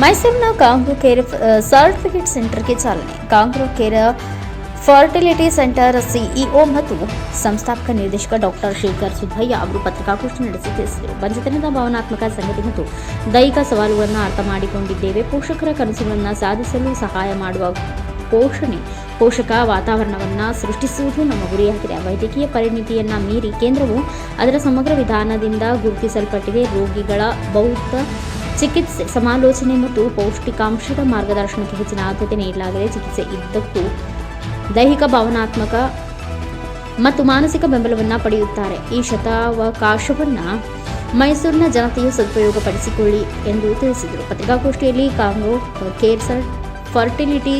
ಮೈಸೂರಿನ kangaroo care certificate ಸೆಂಟರ್ಗೆ ಚಾಲನೆ. Kangaroo care fertility centre CEO ಮತ್ತು ಸಂಸ್ಥಾಪಕ ನಿರ್ದೇಶಕ ಡಾಕ್ಟರ್ ಶೇಖರ್ ಸುಬ್ಬಯ್ಯ ಅವರು ಪತ್ರಿಕಾಗೋಷ್ಠಿ ನಡೆಸಿ ತಿಳಿಸಿದರು. ಬಂಜತನದ ಭಾವನಾತ್ಮಕ ಸಂಗತಿ ಮತ್ತು ದೈಹಿಕ ಸವಾಲುಗಳನ್ನು ಅರ್ಥ ಮಾಡಿಕೊಂಡಿದ್ದೇವೆ. ಪೋಷಕರ ಕನಸುಗಳನ್ನು ಸಾಧಿಸಲು ಸಹಾಯ ಮಾಡುವ ಪೋಷಣೆ, ಪೋಷಕ ವಾತಾವರಣವನ್ನು ಸೃಷ್ಟಿಸುವುದು ನಮ್ಮ ಗುರಿಯಾಗಿದೆ. ವೈದ್ಯಕೀಯ ಪರಿಣಿತಿಯನ್ನು ಮೀರಿ ಕೇಂದ್ರವು ಅದರ ಸಮಗ್ರ ವಿಧಾನದಿಂದ ಗುರುತಿಸಲ್ಪಟ್ಟಿದೆ. ರೋಗಿಗಳ ಬೌದ್ಧ ಚಿಕಿತ್ಸೆ, ಸಮಾಲೋಚನೆ ಮತ್ತು ಪೌಷ್ಟಿಕಾಂಶದ ಮಾರ್ಗದರ್ಶನಕ್ಕೆ ಹೆಚ್ಚಿನ ಆದ್ಯತೆ ನೀಡಲಾಗಿದೆ. ಚಿಕಿತ್ಸೆ ಇದ್ದಕ್ಕೂ ದೈಹಿಕ, ಭಾವನಾತ್ಮಕ ಮತ್ತು ಮಾನಸಿಕ ಬೆಂಬಲವನ್ನು ಪಡೆಯುತ್ತಾರೆ. ಈ ಶತಾವಕಾಶವನ್ನು ಮೈಸೂರಿನ ಜನತೆಯು ಸದುಪಯೋಗಪಡಿಸಿಕೊಳ್ಳಿ ಎಂದು ತಿಳಿಸಿದರು. ಪತ್ರಿಕಾಗೋಷ್ಠಿಯಲ್ಲಿ kangaroo care sir fertility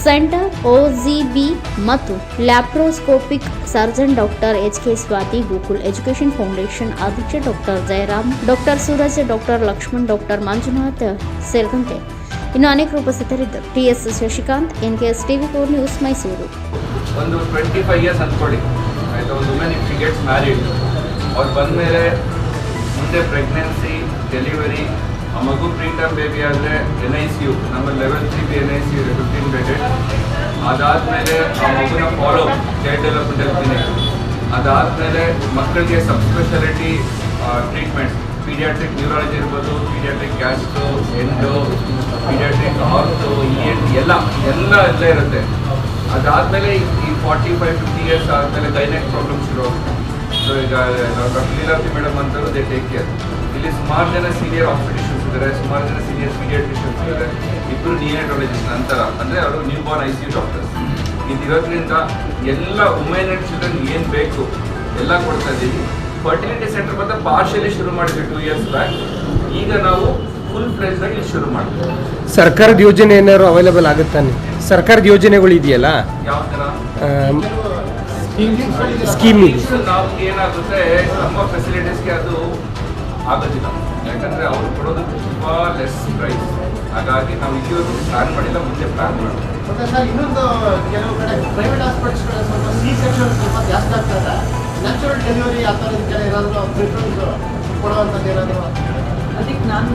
centre OGB ಮತ್ತು laparoscopic surgeon doctor H K Swathi Gokul education foundation ಅಧ್ಯಕ್ಷ doctor Jayaram doctor Suraj doctor Lakshman doctor Manjunath ಸೇರಿದಂತೆ ಇನ್ನು ಅನೇಕರು ಉಪಸ್ಥಿತರಿದ್ದರು TS Shashikanth NKS TV four news Mysuru ಒಂದು ಟ್ವೆಂಟಿ ಫೈವ್ ಇಯರ್ಸ್ ಅಂದ್ಕೊಳ್ಳಿ ಆಯಿತಾ ಒಂದು women if she gets married ಅವ್ರು ಬಂದಮೇಲೆ ಮುಂದೆ ಪ್ರೆಗ್ನೆನ್ಸಿ ಡೆಲಿವರಿ ಆ ಮಗು ಪ್ರೀ ಬೇಬಿ ಆದರೆ ಎನ್ ಐ ಸಿ ಯು ನಮ್ಮ level three B N I C U fifteen bedded ಅದಾದಮೇಲೆ ಆ ಮಗುನ ಫಾಲೋ ಚೈಲ್ಡ್ ಡೆವಲಪ್ಮೆಂಟಲ್ ಕ್ಲಿನಿಕ್ ಅದಾದಮೇಲೆ ಮಕ್ಕಳಿಗೆ sub speciality treatment paediatric neurology ಇರ್ಬೋದು paediatric gastro endo paediatric ortho N ಎಲ್ಲ ಎಲ್ಲ ಎಲ್ಲ ಇರುತ್ತೆ. ಅದಾದಮೇಲೆ ಈ ಫಾರ್ಟಿ ಫೈವ್ ಫಿಫ್ಟಿ ಇಯರ್ಸ್ ಆದಮೇಲೆ ಗೈನೆಕ್ ಪ್ರಾಬ್ಲಮ್ ಶುರು ಆಗುತ್ತೆ. ಸೊ ಈಗ, ಡಾಕ್ಟರ್ ಲೀಲಾವತಿ ಮೇಡಮ್ ಅಂತವರು ದೇ ಟೇಕ್ ಕೇರ್ ಇಲ್ಲಿ ಸುಮಾರು ಜನ ಸೀನಿಯರ್ ಆಸ್ಪಿಟಿಷನ್ಸ್ ಇದ್ದಾರೆ. ಸುಮಾರು ಜನ ಸೀನಿಯರ್ ಪೀಡಿಯಾಟ್ರಿಷನ್ಸ್ ಇದ್ದಾರೆ. ಇಬ್ಬರು ನಿಯಾಟ್ರಾಲಜಿಸ್ಟ್ ನಂತರ ಅಂದರೆ ಅವರು newborn I C U doctors ಇದಿರೋದ್ರಿಂದ ಎಲ್ಲ ವುಮೆನ್ ಆ್ಯಂಡ್ ಚಿಲ್ಡ್ರನ್ ಏನು ಬೇಕು ಎಲ್ಲ ಕೊಡ್ತಾ ಇದ್ದೀವಿ. ಫರ್ಟಿಲಿಟಿ ಸೆಂಟರ್ ಬಂದ ಪಾರ್ಷಿಯಲಿ ಶುರು ಮಾಡಿದ್ವಿ ಟೂ ಇಯರ್ಸ್ ಬ್ಯಾಕ್ ಈಗ ನಾವು ಫುಲ್ ಇಲ್ಲಿ ಶುರು ಮಾಡ್ತೀವಿ. ಸರ್ಕಾರದ ಯೋಜನೆ ಏನಾದ್ರು ಅವೈಲೇಬಲ್ ಆಗುತ್ತಾನೆ ಸರ್ಕಾರದ ಯೋಜನೆಗಳು ಇದೆಯಲ್ಲ? ಯಾವ ಥರ ಸ್ಕೀಮ್ ಇದೆ ನಾವು ಏನಾಗುತ್ತೆ ನಮ್ಮ ಫೆಸಿಲಿಟೀಸ್ಗೆ ಅದು ಆಗೋದಿಲ್ಲ. ಯಾಕಂದ್ರೆ ಅವ್ರು ಕೊಡೋದು ತುಂಬಾ ಲೆಸ್ ಪ್ರೈಸ್ ಹಾಗಾಗಿ ನಾವು ಇಲ್ಲಿವರೆಗೂ ಪ್ಲಾನ್ ಮಾಡಿಲ್ಲ ಮುಂದೆ ಪ್ಲಾನ್ ಮಾಡೋದು ಸರ್ ಇನ್ನೊಂದು ಕೆಲವು ಕಡೆ ಪ್ರೈವೇಟ್ ಸ್ವಲ್ಪ ಸಿ ಸೆಕ್ಷನ್ ಸ್ವಲ್ಪ ಜಾಸ್ತಿ ಆಗ್ತದೆ ನ್ಯಾಚುರಲ್ ಡೆಲಿವರಿ ಆ ಏನಾದರೂ ಪ್ರಿಫರೆನ್ಸ್ ಕೊಡುವಂಥದ್ದು ಏನಾದರೂ? ಅದಕ್ಕೆ ನಾನು